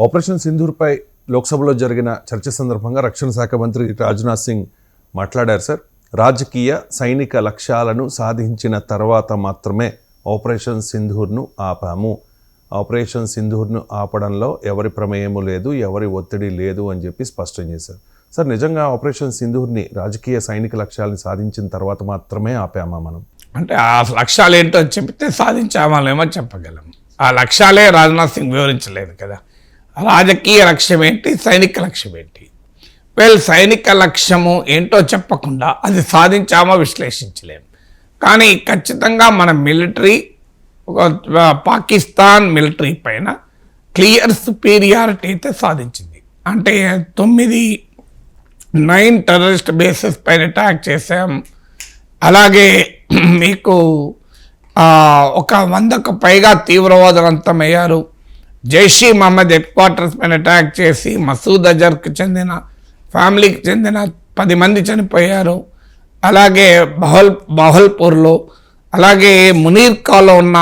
Operation సింధూర్పై లోక్సభలో జరిగిన చర్చ సందర్భంగా రక్షణ శాఖ మంత్రి రాజ్నాథ్ సింగ్ మాట్లాడారు సార్. రాజకీయ సైనిక లక్ష్యాలను సాధించిన తర్వాత మాత్రమే ఆపరేషన్ సింధూర్ను ఆపాము. ఆపరేషన్ సింధూర్ను ఆపడంలో ఎవరి ప్రమేయము లేదు ఎవరి ఒత్తిడి లేదు అని చెప్పి స్పష్టం చేశారు. సార్ నిజంగా ఆపరేషన్ సింధూర్ని రాజకీయ సైనిక లక్ష్యాలను సాధించిన తర్వాత మాత్రమే ఆపామా మనం? అంటే ఆ లక్ష్యాలు ఏంటో చెప్తే సాధించామేమో చెప్పగలం. ఆ లక్ష్యాలే రాజ్నాథ్ సింగ్ వివరించలేదు కదా. రాజకీయ లక్ష్యం ఏంటి? సైనిక లక్ష్యం ఏంటి? వెల్ సైనిక లక్ష్యము ఏంటో చెప్పకుండా అది సాధించామో? విశ్లేషించలేము కానీ ఖచ్చితంగా మన మిలిటరీ ఒక పాకిస్తాన్ మిలిటరీ పైన క్లియర్ సుపీరియారిటీ అయితే సాధించింది. అంటే తొమ్మిది నైన్ టెర్రరిస్ట్ బేసెస్ పైన అటాక్ చేసాం అలాగే మీకు ఒక వందకు పైగా తీవ్రవాదులు అంతమయ్యారు. జైషీ మహమ్మద్ హెడ్ క్వార్టర్స్ పైన అటాక్ చేసి మసూద్ అజర్కి చెందిన ఫ్యామిలీకి చెందిన పది మంది చనిపోయారు. అలాగే బహల్ బహల్పూర్లో అలాగే మునీర్ కాలో ఉన్న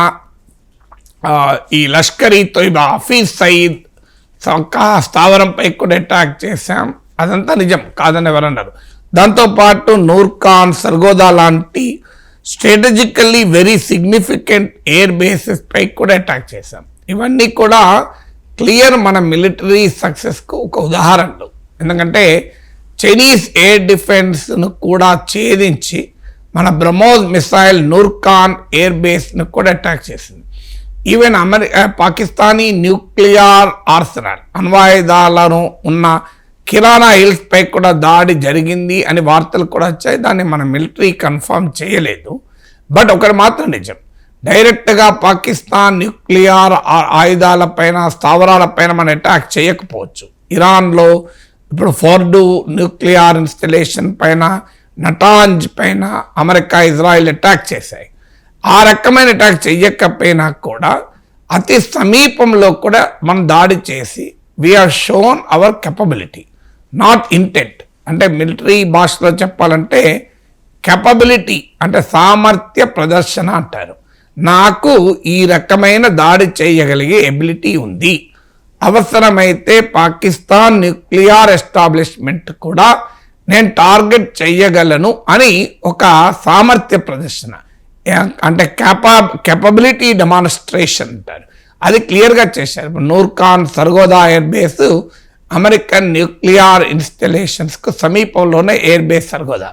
లష్కర్ ఈ తొయిబా హఫీజ్ సయీద్ సొక్కా స్థావరంపై కూడా అటాక్ చేశాం. అదంతా నిజం కాదని ఎవరన్నారు దాంతోపాటు నూర్ఖాన్ సర్గోదా లాంటి strategically very significant air bases పై కూడా అటాక్ చేశాం. ఇవన్నీ కూడా క్లియర్ మన మిలిటరీ సక్సెస్కు ఒక ఉదాహరణలు. ఎందుకంటే చైనీస్ ఎయిర్ డిఫెన్స్ను కూడా ఛేదించి మన బ్రహ్మోస్ మిసైల్ నూర్ఖాన్ ఎయిర్ బేస్ను కూడా అటాక్ చేసింది. ఈవెన్ అమెరి పాకిస్తానీ న్యూక్లియర్ ఆర్సనల్ అణ్వాయుధాలను ఉన్న కిరాణా హిల్స్పై కూడా దాడి జరిగింది అని వార్తలు కూడా వచ్చాయి. దాన్ని మన మిలిటరీ కన్ఫర్మ్ చేయలేదు. బట్ ఒకటి మాత్రం నిజం. డైరెక్ట్గా పాకిస్తాన్ న్యూక్లియర్ ఆయుధాలపైన స్థావరాలపైన మనం అటాక్ చేయకపోవచ్చు. ఇరాన్లో ఇప్పుడు ఫోర్డు న్యూక్లియర్ ఇన్స్టలేషన్ పైన నటాంజ్ పైన అమెరికా ఇజ్రాయెల్ అటాక్ చేశాయి. ఆ రకమైన అటాక్ చెయ్యకపోయినా కూడా అతి సమీపంలో కూడా మనం దాడి చేసి we are shown our capability not intent అంటే మిలిటరీ భాషలో చెప్పాలంటే కెపబిలిటీ అంటే సామర్థ్య ప్రదర్శన అంటారు. నాకు ఈ రకమైన దాడి చేయగలిగే ఎబిలిటీ ఉంది. అవసరమైతే పాకిస్తాన్ న్యూక్లియర్ ఎస్టాబ్లిష్మెంట్ కూడా నేను టార్గెట్ చేయగలను అని ఒక సామర్థ్య ప్రదర్శన. అంటే కెపా కెపబిలిటీ డెమాన్స్ట్రేషన్ అంటారు. అది క్లియర్గా చేశారు. Nur Khan Sargodha air base American nuclear ఇన్స్టలేషన్స్కు సమీపంలోనే ఎయిర్ బేస్ సర్గోదా.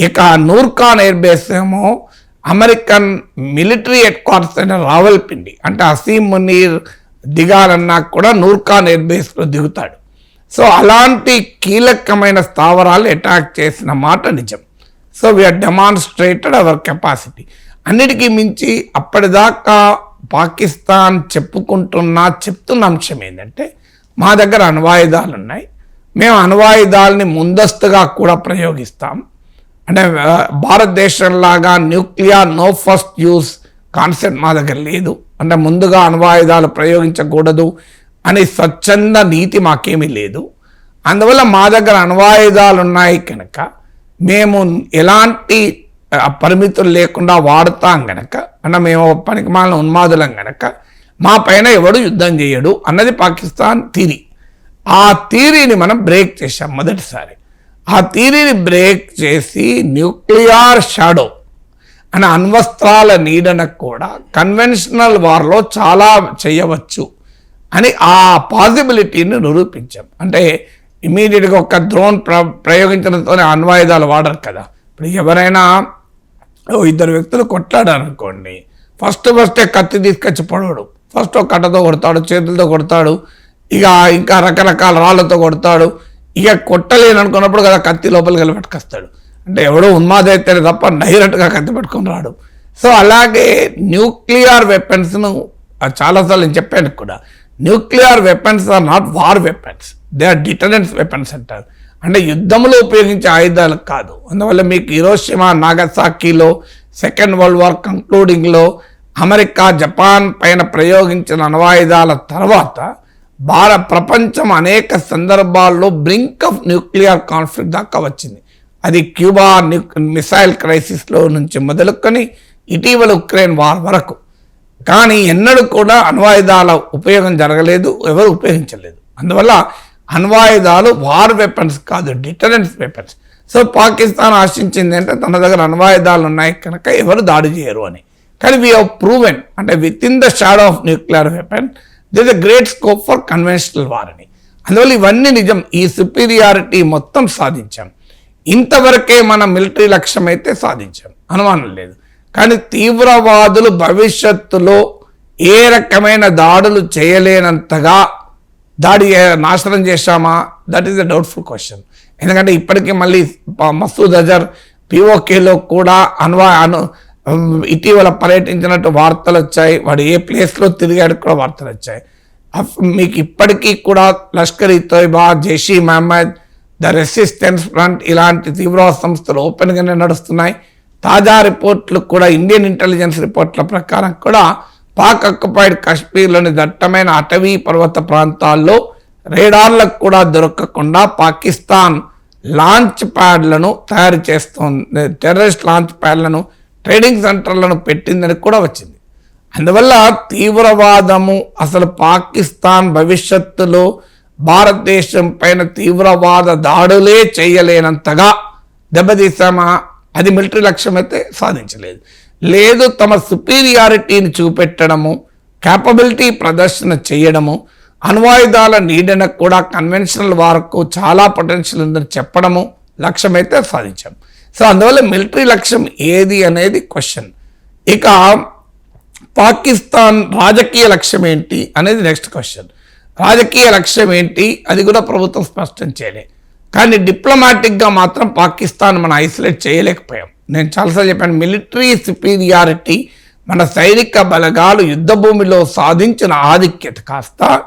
ఇక నూర్ఖాన్ ఎయిర్ బేస్ ఏమో అమెరికన్ మిలిటరీ హెడ్ క్వార్టర్స్ అయిన రావల్పిండి అంటే అసీం మునీర్ దిగాలన్నా కూడా నూర్ఖాన్ ఎయిర్ బేస్లో దిగుతాడు. సో అలాంటి కీలకమైన స్థావరాలు అటాక్ చేసిన మాట నిజం. So we are demonstrated our capacity అన్నిటికీ మించి అప్పటిదాకా పాకిస్తాన్ చెప్పుకుంటున్న చెప్తున్న అంశం ఏంటంటే మా దగ్గర అణ్వాయుధాలు ఉన్నాయి మేము అణ్వాయుధాలని ముందస్తుగా కూడా ప్రయోగిస్తాం. అంటే భారతదేశంలాగా nuclear no first use concept మా దగ్గర లేదు. అంటే ముందుగా అణ్వాయుధాలు ప్రయోగించకూడదు అని స్వచ్ఛంద నీతి మాకేమీ లేదు. అందువల్ల మా దగ్గర అణ్వాయుధాలు ఉన్నాయి కనుక మేము ఎలాంటి పరిమితులు లేకుండా వాడతాం గనక అంటే మేము పనికి మాలిన ఉన్మాదులం గనక మా పైన ఎవడు యుద్ధం చేయడు అన్నది పాకిస్తాన్ తీరి. ఆ థీరీని మనం బ్రేక్ చేశాం మొదటిసారి. ఆ థీరీని బ్రేక్ చేసి న్యూక్లియర్ షాడో అనే అణ్వస్త్రాల నీడన కూడా కన్వెన్షనల్ వార్లో చాలా చేయవచ్చు అని ఆ పాసిబిలిటీని నిరూపించాం. అంటే ఇమీడియట్గా ఒక డ్రోన్ ప్ర ప్రయోగించడంతోనే అణ్వాయుధాలు వాడరు కదా. ఇప్పుడు ఎవరైనా ఇద్దరు వ్యక్తులు కొట్లాడారనుకోండి ఫస్ట్ ఫస్టే కత్తి తీసుకొచ్చి పొడవడు. ఫస్ట్ ఒక కట్టతో కొడతాడు చేతులతో కొడతాడు ఇక ఇంకా రకరకాల రాళ్ళతో కొడతాడు ఇక కొట్టలేను అనుకున్నప్పుడు కదా కత్తి లోపలికి వెళ్ళి పట్టుకొస్తాడు. అంటే ఎవడో ఉన్మాదైతే తప్ప డైరెక్ట్గా కత్తి పట్టుకొని రాడు. సో అలాగే న్యూక్లియర్ వెపన్స్ను చాలాసార్లు నేను చెప్పాను కూడా nuclear weapons are not war weapons they are deterrence weapons అంటారు. అంటే యుద్ధంలో ఉపయోగించే ఆయుధాలు కాదు. అందువల్ల మీకు ఇరోషిమా నాగసాకిలో సెకండ్ వరల్డ్ వార్ కంక్లూడింగ్లో అమెరికా జపాన్ పైన ప్రయోగించిన అణ్వాయుధాల తర్వాత భారత ప్రపంచం అనేక సందర్భాల్లో బ్రింక్ ఆఫ్ న్యూక్లియర్ కాన్ఫ్లిక్ట్ దాకా వచ్చింది. అది క్యూబా న్యూ మిసైల్ క్రైసిస్లో నుంచి మొదలుకొని ఇటీవల ఉక్రెయిన్ వార్ వరకు. కానీ ఎన్నడూ కూడా అణ్వాయుధాల ఉపయోగం జరగలేదు ఎవరు ఉపయోగించలేదు. అందువల్ల అణ్వాయుధాలు వార్ వెపన్స్ కాదు డిటరెన్స్ వెపన్స్. సో పాకిస్తాన్ ఆశించింది అంటే తన దగ్గర అణ్వాయుధాలు ఉన్నాయి కనుక ఎవరు దాడి చేయరు అని. కానీ వీ ప్రూవెన్ అంటే within the shadow of nuclear weapon this a great scope for conventional war అని అందువల్ల ఇవన్నీ నిజం. ఈ సుపీరియారిటీ మొత్తం సాధించాం. ఇంతవరకే మన మిలిటరీ లక్ష్యం అయితే సాధించాం. అనుమానం లేదు. కానీ తీవ్రవాదులు భవిష్యత్తులో ఏ రకమైన దాడులు చేయలేనంతగా దాడి నాశనం చేశామా? That is the doubtful question ఎందుకంటే ఇప్పటికీ మళ్ళీ మసూద్ అజర్ పిఓకేలో కూడా అన్వా అను ఇటీవల పర్యటించినట్టు వార్తలు వచ్చాయి. వాడు ఏ ప్లేస్లో తిరిగాడు కూడా వార్తలు వచ్చాయి. మీకు ఇప్పటికీ కూడా Lashkar Taiba Jaish Mohammed the resistance front ఇలాంటి తీవ్రవాద సంస్థలు ఓపెన్గానే నడుస్తున్నాయి. తాజా రిపోర్ట్లు కూడా ఇండియన్ ఇంటెలిజెన్స్ రిపోర్ట్ల ప్రకారం కూడా పాక్ అక్యుపైడ్ కాశ్మీర్లోని దట్టమైన అటవీ పర్వత ప్రాంతాల్లో రేడార్లకు కూడా దొరకకుండా పాకిస్తాన్ లాంచ్ ప్యాడ్లను తయారు చేస్తోంది. టెర్రరిస్ట్ లాంచ్ ప్యాడ్లను ట్రేడింగ్ సెంటర్లను పెట్టిందని కూడా వచ్చింది. అందువల్ల తీవ్రవాదము అసలు పాకిస్తాన్ భవిష్యత్తులో భారతదేశం పైన తీవ్రవాద దాడులే చేయలేనంతగా దెబ్బతీసామా అది మిలిటరీ లక్ష్యం అయితే సాధించలేదు. లేదు తమ సుపీరియారిటీని చూపెట్టడము క్యాపబిలిటీ ప్రదర్శన చేయడము అణ్వాయుధాల నీడన కూడా కన్వెన్షనల్ వారకు చాలా పొటెన్షియల్ ఉందని చెప్పడము లక్ష్యమైతే సాధించాం. సో అందువల్ల మిలిటరీ లక్ష్యం ఏది అనేది క్వశ్చన్. ఇక పాకిస్తాన్ రాజకీయ లక్ష్యం ఏంటి అనేది నెక్స్ట్ క్వశ్చన్. రాజకీయ లక్ష్యం ఏంటి అది కూడా ప్రభుత్వం స్పష్టం చేయలే. కానీ డిప్లొమాటిక్గా మాత్రం పాకిస్తాన్ మనం ఐసోలేట్ చేయలేకపోయాం. నేను చాలాసార్లు చెప్పాను మిలిటరీ సుపీరియారిటీ మన సైనిక బలగాలు యుద్ధ భూమిలో సాధించిన ఆధిక్యత కాస్త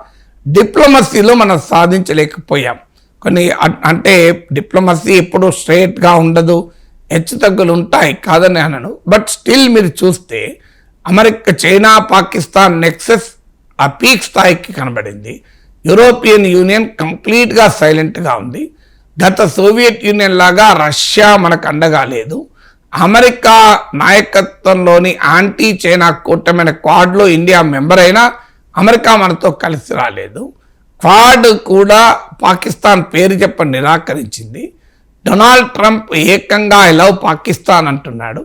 డిప్లొమసీలో మనం సాధించలేకపోయాం. కొన్ని అంటే డిప్లొమసీ ఎప్పుడు స్ట్రేట్గా ఉండదు హెచ్చు తగ్గులు ఉంటాయి కాదని అనను. బట్ స్టిల్ మీరు చూస్తే అమెరికా చైనా పాకిస్తాన్ నెక్సెస్ ఆ పీక్ స్థాయికి కనబడింది. యూరోపియన్ యూనియన్ కంప్లీట్గా సైలెంట్గా ఉంది. గత సోవియట్ యూనియన్ లాగా రష్యా మనకు అండగా లేదు. అమెరికా నాయకత్వంలోని యాంటీ చైనా కూటమైన క్వాడ్లో ఇండియా మెంబర్ అయినా అమెరికా మనతో కలిసి రాలేదు. క్వాడ్ కూడా పాకిస్తాన్ పేరు చెప్పని నిరాకరించింది. డొనాల్డ్ ట్రంప్ ఏకంగా ఐ లవ్ పాకిస్తాన్ అంటున్నాడు.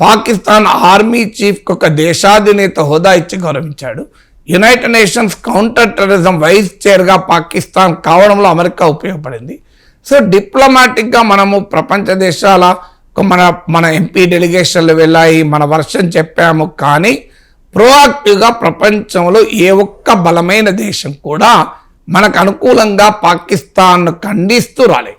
పాకిస్తాన్ ఆర్మీ చీఫ్కి ఒక దేశాధినేత హోదా ఇచ్చి గౌరవించాడు. United Nations counter terrorism vice చైర్గా Pakistan కావడంలో అమెరికా ఉపయోగపడింది. సో డిప్లొమాటిక్గా మనము ప్రపంచ దేశాల మన మన ఎంపీ డెలిగేషన్లు వెళ్ళాయి మన వర్షం చెప్పాము కానీ ప్రోయాక్టివ్గా ప్రపంచంలో ఏ ఒక్క బలమైన దేశం కూడా మనకు అనుకూలంగా పాకిస్తాన్ ఖండిస్తూ రాలే.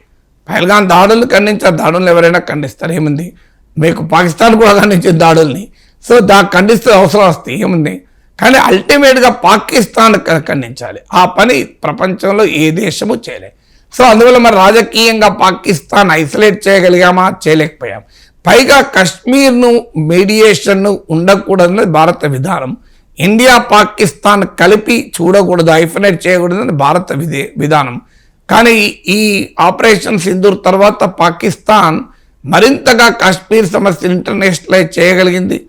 పహల్గాన్ దాడులు ఖండించారు దాడులు ఎవరైనా ఖండిస్తారు ఏముంది మీకు పాకిస్తాన్ కూడా ఖండించింది దాడుల్ని. సో దా ఖండిస్తే అవసరం వస్తే ఏముంది? కానీ అల్టిమేట్గా పాకిస్తాన్ క- ఖండించాలి. ఆ పని ప్రపంచంలో ఏ దేశము చేయలేదు సో అందువల్ల మరి రాజకీయంగా పాకిస్తాన్ ఐసోలేట్ చేయగలిగామా? చేయలేకపోయాం. పైగా కశ్మీర్ను మీడియేషన్ను ఉండకూడదన్నది భారత విధానం. ఇండియా పాకిస్తాన్ కలిపి చూడకూడదు ఐఫోనేట్ చేయకూడదని భారత విధి విధానం. కానీ ఈ ఆపరేషన్ సింధూర్ తర్వాత పాకిస్తాన్ మరింతగా కాశ్మీర్ సమస్య ఇంటర్నేషనలైజ్ చేయగలిగింది.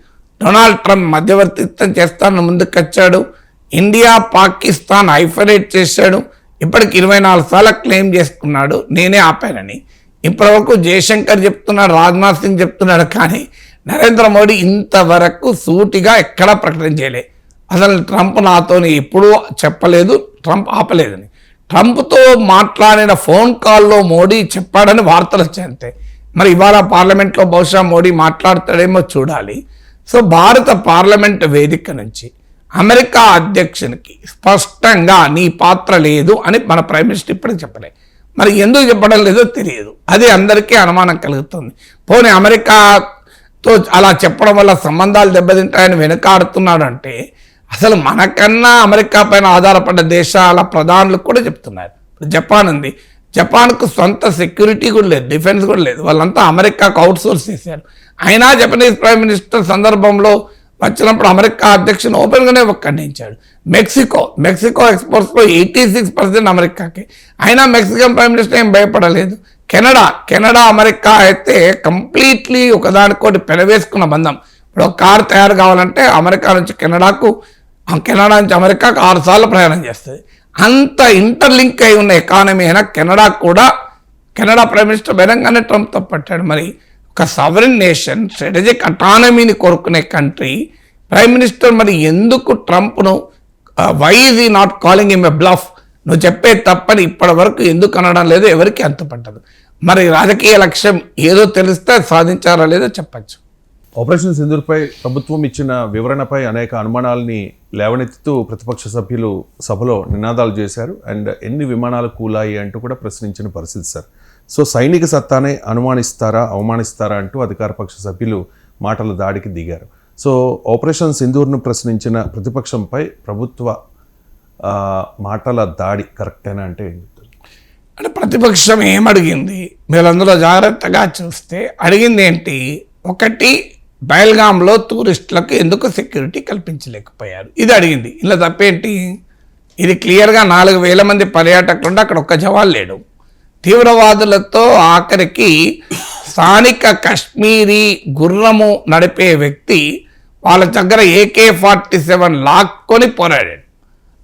డొనాల్డ్ ట్రంప్ మధ్యవర్తిత్వం చేస్తానని ముందుకొచ్చాడు. ఇండియా పాకిస్తాన్ ఐఫరేట్ చేశాడు. ఇప్పటికి ఇరవై నాలుగు సార్లు క్లెయిమ్ చేసుకున్నాడు. నేనే ఆపానని. ఇప్పటివరకు జయశంకర్ చెప్తున్నాడు రాజ్నాథ్ సింగ్ చెప్తున్నాడు. కానీ నరేంద్ర మోడీ ఇంతవరకు సూటిగా ఎక్కడా ప్రకటన చేయలేదు అసలు ట్రంప్ నాతోని ఎప్పుడూ చెప్పలేదు ట్రంప్ ఆపలేదని. ట్రంప్తో మాట్లాడిన ఫోన్ కాల్లో మోడీ చెప్పాడని వార్తలు వచ్చాయి అంతే. మరి ఇవాళ పార్లమెంట్లో బహుశా మోడీ మాట్లాడతాడేమో చూడాలి. సో భారత పార్లమెంట్ వేదిక నుంచి అమెరికా అధ్యక్షునికి స్పష్టంగా నీ పాత్ర లేదు అని మన ప్రైమ్ మినిస్టర్ ఇప్పటికి చెప్పలే. మరి ఎందుకు చెప్పడం లేదో తెలియదు. అది అందరికీ అనుమానం కలుగుతుంది. పోనీ అమెరికాతో అలా చెప్పడం వల్ల సంబంధాలు దెబ్బతింటాయని వెనుకాడుతున్నాడంటే అంటే అసలు మనకన్నా అమెరికా పైన ఆధారపడ్డ దేశాల ప్రధానులు కూడా చెప్తున్నారు. ఇప్పుడు జపాన్ ఉంది. జపాన్కు సొంత సెక్యూరిటీ కూడా లేదు డిఫెన్స్ కూడా లేదు. వాళ్ళంతా అమెరికాకు అవుట్ సోర్స్ చేశారు. అయినా జపనీస్ ప్రైమ్ మినిస్టర్ సందర్భంలో వచ్చినప్పుడు అమెరికా అధ్యక్షుని ఓపెన్గానే ఖండించాడు మెక్సికో మెక్సికో ఎక్స్పోర్ట్స్లో ఎయిటీ సిక్స్ పర్సెంట్ అమెరికాకి. అయినా మెక్సికన్ ప్రైమ్ మినిస్టర్ ఏం భయపడలేదు. కెనడా కెనడా అమెరికా అయితే కంప్లీట్లీ ఒకదానికోటి పెనవేసుకున్న బంధం. ఇప్పుడు ఒక కారు తయారు కావాలంటే అమెరికా నుంచి కెనడాకు కెనడా నుంచి అమెరికాకు ఆరు సార్లు ప్రయాణం చేస్తుంది. అంత ఇంటర్లింక్ అయి ఉన్న ఎకానమీ అయినా కెనడా కూడా కెనడా ప్రైమ్ మినిస్టర్ బహిరంగానే ట్రంప్తో పట్టాడు. మరి ఒక సవరిన్ నేషన్ స్ట్రాటజిక్ అటానమీని కోరుకునే కంట్రీ ప్రైమ్ మినిస్టర్ మరి ఎందుకు ట్రంప్ను why is he not calling him a bluff నువ్వు చెప్పే తప్పని ఇప్పటి వరకు ఎందుకు అనడం లేదు ఎవరికి అంతుపట్టదు. మరి రాజకీయ లక్ష్యం ఏదో తెలిస్తే సాధించారా లేదో చెప్పచ్చు. ఆపరేషన్ సింధూర్పై ప్రభుత్వం ఇచ్చిన వివరణపై అనేక అనుమానాల్ని లేవనెత్తుతూ ప్రతిపక్ష సభ్యులు సభలో నినాదాలు చేశారు. అండ్ ఎన్ని విమానాలు కూలాయి అంటూ కూడా ప్రశ్నించిన పరిస్థితి సార్. సో సైనిక సత్తానే అనుమానిస్తారా అవమానిస్తారా అంటూ అధికార పక్ష సభ్యులు మాటల దాడికి దిగారు. సో ఆపరేషన్ సింధూర్ను ప్రశ్నించిన ప్రతిపక్షంపై ప్రభుత్వ మాటల దాడి కరెక్టేనా అంటే ఏం చెప్తారు? అంటే ప్రతిపక్షం ఏమడిగింది? మీరు అందులో జాగ్రత్తగా చూస్తే అడిగింది ఏంటి? ఒకటి బయల్గాంలో టూరిస్టులకు ఎందుకు సెక్యూరిటీ కల్పించలేకపోయారు? ఇది అడిగింది. ఇలా తప్పేంటి? ఇది క్లియర్గా నాలుగు వేల మంది పర్యాటకులు అక్కడ ఒక్క జవాన్ లేడు. తీవ్రవాదులతో ఆఖరికి స్థానిక కశ్మీరీ గుర్రము నడిపే వ్యక్తి వాళ్ళ దగ్గర ఏకే ఫార్టీ సెవెన్ లాక్కొని పోరాడాడు.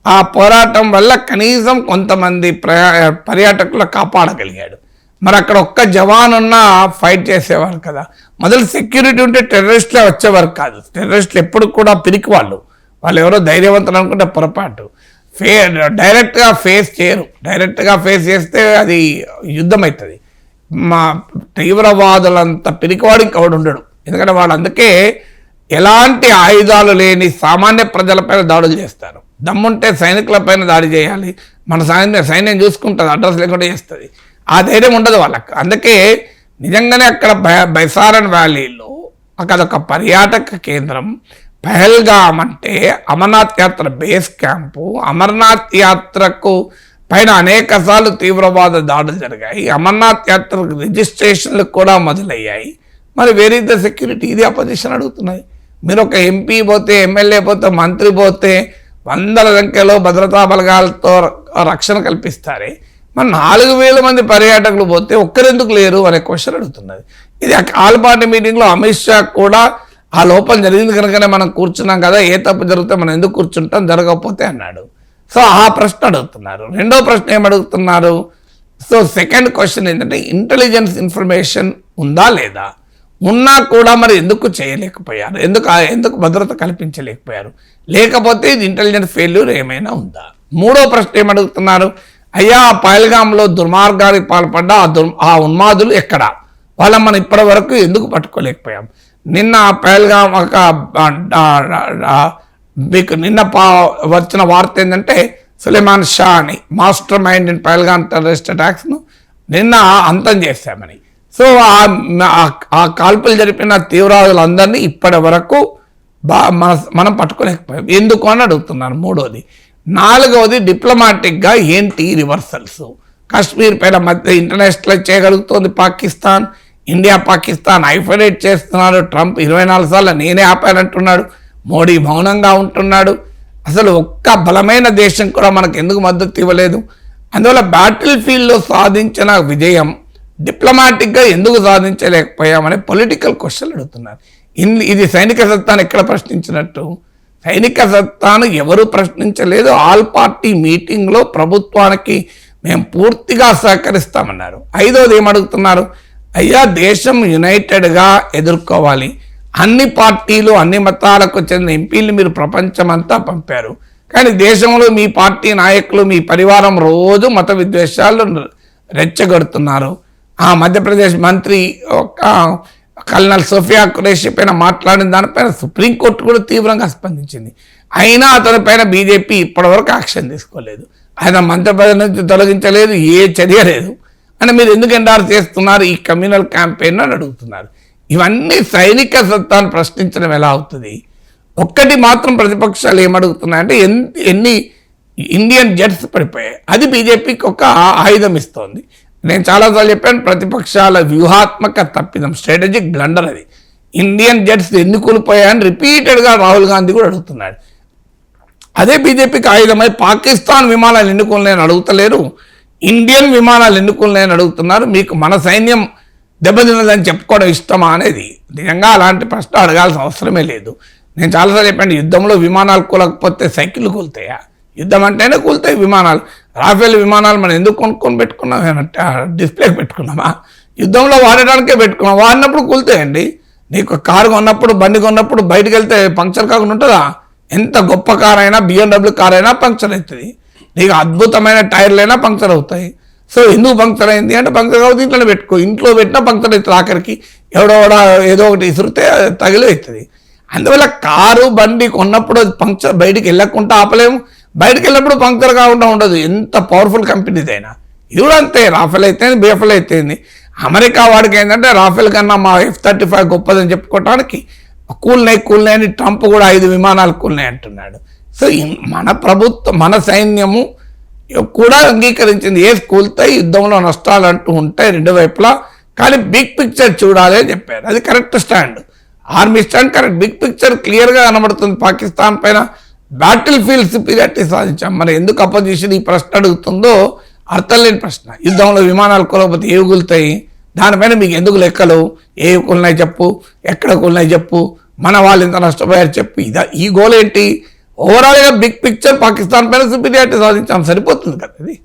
ఆ పోరాటం వల్ల కనీసం కొంతమంది ప్రయా పర్యాటకులు కాపాడగలిగాడు. మరి అక్కడ ఒక్క జవాన్ ఉన్నా ఫైట్ చేసేవారు కదా. మొదలు సెక్యూరిటీ ఉంటే టెర్రరిస్ట్లే వచ్చేవారు కాదు. టెర్రరిస్టులు ఎప్పుడు కూడా పిరికి వాళ్ళు వాళ్ళు ఎవరో ధైర్యవంతులు అనుకుంటే పొరపాటు. ఫే డైరెక్ట్గా ఫేస్ చేయరు. డైరెక్ట్గా ఫేస్ చేస్తే అది యుద్ధం అవుతుంది మా తీవ్రవాదులంత పిరికివాడు ఇంకొకడు ఉండడు. ఎందుకంటే వాళ్ళు అందుకే ఎలాంటి ఆయుధాలు లేని సామాన్య ప్రజలపైన దాడులు చేస్తారు. దమ్ముంటే సైనికులపైన దాడి చేయాలి. మన సైన్యం సైన్యం చూసుకుంటుంది అడ్రస్ లేకుండా చేస్తుంది. ఆ ధైర్యం ఉండదు వాళ్ళకి. అందుకే నిజంగానే అక్కడ బై- బైసారన్ వ్యాలీలో అక్కడ ఒక పర్యాటక కేంద్రం పహల్గామ్ అంటే అమర్నాథ్ యాత్ర బేస్ క్యాంపు. అమర్నాథ్ యాత్రకు పైన అనేక సార్లు తీవ్రవాద దాడులు జరిగాయి. అమర్నాథ్ యాత్రకు రిజిస్ట్రేషన్లు కూడా మొదలయ్యాయి. మరి వేరే ద సెక్యూరిటీ ఇది అపోజిషన్ అడుగుతున్నాయి. మీరు ఒక ఎంపీ పోతే ఎమ్మెల్యే పోతే మంత్రి పోతే వందల సంఖ్యలో భద్రతా బలగాలతో రక్షణ కల్పిస్తారే. మరి నాలుగు వేల మంది పర్యాటకులు పోతే ఒక్కరెందుకు లేరు అనే క్వశ్చన్ అడుగుతున్నది. ఇది ఆల్పాటి ఆల్ పార్టీ మీటింగ్లో అమిత్ షా కూడా ఆ లోపం జరిగింది కనుకనే మనం కూర్చున్నాం కదా ఏ తప్పు జరిగితే మనం ఎందుకు కూర్చుంటాం జరగకపోతే అన్నాడు. సో ఆ ప్రశ్న అడుగుతున్నారు. రెండో ప్రశ్న ఏమడుగుతున్నారు సో సెకండ్ క్వశ్చన్ ఏంటంటే ఇంటెలిజెన్స్ ఇన్ఫర్మేషన్ ఉందా లేదా? ఉన్నా కూడా మరి ఎందుకు చేయలేకపోయారు? ఎందుకు ఎందుకు భద్రత కల్పించలేకపోయారు? లేకపోతే ఇది ఇంటెలిజెన్స్ ఫెయిల్యూర్ ఏమైనా ఉందా? మూడో ప్రశ్న ఏమడుగుతున్నారు అయ్యా ఆ పహల్గాంలో దుర్మార్గానికి పాల్పడ్డ ఆ దుర్ ఆ ఉన్మాదులు ఎక్కడ? వాళ్ళ మనం ఇప్పటి వరకు ఎందుకు పట్టుకోలేకపోయాం? నిన్న పహల్గాం ఒక ఆ, మీకు నిన్న పా వచ్చిన వార్త ఏంటంటే సులేమాన్ షా అని mastermind in Pahalgam terrorist అటాక్స్ను నిన్న అంతం చేశామని. సో ఆ- కాల్పులు జరిపిన తీవ్రవాదులందరినీ ఇప్పటి వరకు బా మన మనం పట్టుకోలేకపోయాం. ఎందుకు అని అడుగుతున్నారు. మూడోది నాలుగవది డిప్లొమాటిక్గా ఏంటి రివర్సల్స్? కాశ్మీర్ పైన మధ్య ఇంటర్నేషనల్ చేయగలుగుతోంది పాకిస్తాన్ ఇండియా పాకిస్తాన్ ఐఫోనేట్ చేస్తున్నారు ట్రంప్ ఇరవై నాలుగు సార్లు నేనే ఆపానంటున్నాడు మోడీ మౌనంగా ఉంటున్నాడు. అసలు ఒక్క బలమైన దేశం కూడా మనకు ఎందుకు మద్దతు ఇవ్వలేదు? అందువల్ల బ్యాటిల్ ఫీల్డ్లో సాధించిన విజయం డిప్లొమాటిక్గా ఎందుకు సాధించలేకపోయామనే పొలిటికల్ క్వశ్చన్లు అడుగుతున్నారు. ఇన్- ఇది సైనిక సత్తాన్ని ఎక్కడ ప్రశ్నించినట్టు? సైనిక సత్తాను ఎవరు ప్రశ్నించలేదు. ఆల్ పార్టీ మీటింగ్లో ప్రభుత్వానికి మేము పూర్తిగా సహకరిస్తామన్నారు. ఐదోది ఏమడుగుతున్నారు? అయ్యా దేశం యునైటెడ్గా ఎదుర్కోవాలి. అన్ని పార్టీలు అన్ని మతాలకు చెందిన ఎంపీలు మీరు ప్రపంచమంతా పంపారు. కానీ దేశంలో మీ పార్టీ నాయకులు మీ పరివారం రోజు మత విద్వేషాలు రెచ్చగొడుతున్నారు. ఆ మధ్యప్రదేశ్ మంత్రి ఒక కల్నల్ సోఫియా ఖురేషి పైన మాట్లాడిన దానిపైన సుప్రీంకోర్టు కూడా తీవ్రంగా స్పందించింది. అయినా అతని పైన బీజేపీ ఇప్పటివరకు యాక్షన్ తీసుకోలేదు. ఆయన మంత్రిపదవి నుంచి తొలగించలేదు ఏ చర్య లేదు అని మీరు ఎందుకు ఎండార్ చేస్తున్నారు ఈ కమ్యూనల్ క్యాంపెయిన్ అని అడుగుతున్నారు. ఇవన్నీ సైనిక సత్తాను ప్రశ్నించడం ఎలా అవుతుంది? ఒక్కటి మాత్రం ప్రతిపక్షాలు ఏమడుగుతున్నాయంటే ఎన్ని ఎన్ని ఇండియన్ జెట్స్ పడిపోయాయి. అది బీజేపీకి ఒక ఆయుధం ఇస్తోంది. నేను చాలాసార్లు చెప్పాను ప్రతిపక్షాల వ్యూహాత్మక తప్పిదం స్ట్రాటజిక్ బ్లండర్ అది. ఇండియన్ జెట్స్ ఎన్ని కూలిపోయాయని రిపీటెడ్గా రాహుల్ గాంధీ కూడా అడుగుతున్నాడు. అదే బీజేపీకి ఆయుధమై పాకిస్తాన్ విమానాలు ఎన్నుకోలేని అడుగుతలేరు. ఇండియన్ విమానాలు ఎన్నుకోలేని అడుగుతున్నారు. మీకు మన సైన్యం దెబ్బతిన్నదని చెప్పుకోవడం ఇష్టమా అనేది. నిజంగా అలాంటి ప్రశ్న అడగాల్సిన అవసరమే లేదు. నేను చాలాసార్లు చెప్పాను యుద్ధంలో విమానాలు కూలకపోతే సైకిళ్ళు కూలుతాయా? యుద్ధం అంటేనే కూలుతాయి విమానాలు. రాఫెల్ విమానాలు మనం ఎందుకు కొనుక్కొని పెట్టుకున్నాం ఏమంటే డిస్ప్లేకి పెట్టుకున్నామా? యుద్ధంలో వాడడానికే పెట్టుకున్నాం. వాడినప్పుడు కూలుతాయండి. నీకు కారు కొన్నప్పుడు బండి కొన్నప్పుడు బయటకు వెళ్తే పంక్చర్ కాకుండా ఉంటుందా? ఎంత గొప్ప కార్ అయినా బిఎండబ్ల్యూ కార్ అయినా పంక్చర్ అవుతుంది. నీకు అద్భుతమైన టైర్లు అయినా పంక్చర్ అవుతాయి. సో ఎందుకు పంక్చర్ అయింది? అంటే పంక్చర్ కాబట్టి ఇంట్లోనే పెట్టుకో. ఇంట్లో పెట్టినా పంక్చర్ అవుతుంది ఆఖరికి. ఎవడోడ ఏదో ఒకటి ఇసురితే తగిలి అవుతుంది. అందువల్ల కారు బండి కొన్నప్పుడు పంక్చర్ బయటికి వెళ్ళకుండా ఆపలేము. బయటికి వెళ్ళినప్పుడు పంక్చర్ కాకుండా ఉండదు. ఎంత పవర్ఫుల్ కంపెనీదైనా ఇది కూడా అంతే రాఫెల్ అయితే బిఎఫ్ఎల్ అయితేంది అమెరికా వాడికి ఏంటంటే రాఫెల్ కన్నా మా ఎఫ్ థర్టీ ఫైవ్ గొప్పదని చెప్పుకోవటానికి కూల్నాయి కూల్నాయి అని ట్రంప్ కూడా ఐదు విమానాలు కూల్నాయి అంటున్నాడు. సో మన ప్రభుత్వం మన సైన్యము కూడా అంగీకరించింది. ఏ కూల్తాయి యుద్ధంలో నష్టాలు అంటూ ఉంటాయి రెండు వైపులా కానీ బిగ్ పిక్చర్ చూడాలి అని చెప్పారు. అది correct stand army stand correct big picture క్లియర్గా కనబడుతుంది. పాకిస్తాన్ పైన బ్యాటిల్ ఫీల్డ్ సుపీరియారిటీ సాధించాం. మరి ఎందుకు అపోజిషన్ ఈ ప్రశ్న అడుగుతుందో అర్థం లేని ప్రశ్న. యుద్ధంలో విమానాలు కొలకపోతే ఏవి కూలుతాయి దానిపైన మీకు ఎందుకు లెక్కలు? ఏ కూలినాయి చెప్పు. ఎక్కడ కూలినాయి చెప్పు. మన వాళ్ళు ఇంత నష్టపోయారు చెప్పు. ఇదా ఈ గోల్ ఏంటి? ఓవరాల్గా బిగ్ పిక్చర్ పాకిస్తాన్ పైన సుపీరియారిటీ సాధించాం. సరిపోతుంది కదా ఇది?